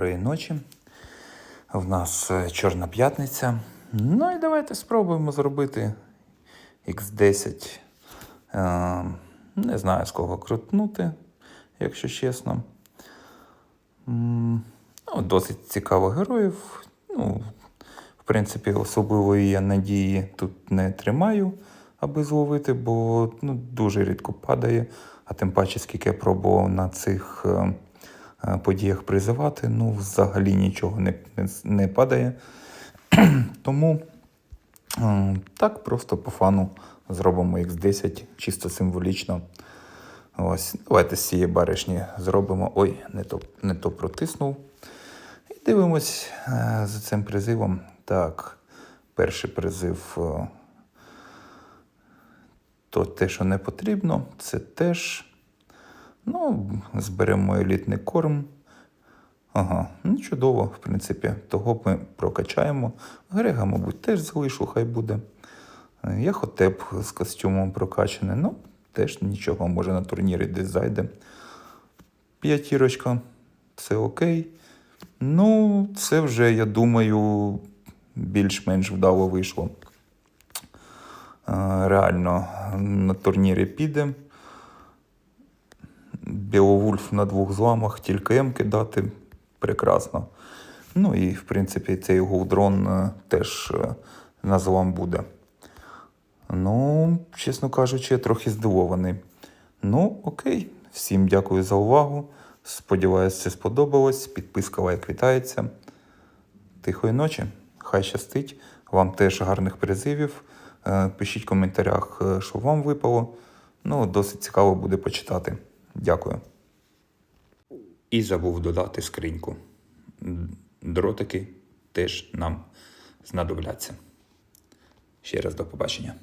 Доброї ночі. В нас е, Чорна п'ятниця. Ну і давайте спробуємо зробити X10. Е, не знаю, з кого крутнути, якщо чесно. Ну, досить цікаво героїв. Ну, в принципі, особливої я надії тут не тримаю, аби зловити, бо ну, дуже рідко падає. А тим паче, скільки я пробував на цих е, подіях призивати, ну, взагалі нічого не, не, не падає. Тому е, так просто по фану зробимо X10, чисто символічно. Ось, давайте з цієї баришні зробимо. Ой, не то, не то протиснув. І дивимось е, за цим призивом. Так, перший призив. е, то те, що не потрібно, це теж. Ну, зберемо елітний корм. Ага, ну чудово, в принципі, того ми прокачаємо. Грега, мабуть, теж залишу, хай буде. Я хотеп з костюмом прокачаний. Ну, теж нічого, може на турнірі десь зайде. П'ятірочка, все окей. Ну, це вже, я думаю, більш-менш вдало вийшло. Е, Реально на турнірі піде. Біовульф на двох зламах, тільки М кидати прекрасно. Ну і, в принципі, цей голдрон е, теж е, на злам буде. Ну, чесно кажучи, я трохи здивований. Ну, окей. Всім дякую за увагу. Сподіваюсь, це сподобалось. Підписка лайк вітається. Тихої ночі. Хай щастить. Вам теж гарних призивів. Е, Пишіть в коментарях, що вам випало. Ну, досить цікаво буде почитати. Дякую. І забув додати скриньку. Дротики теж нам знадобляться. Ще раз до побачення.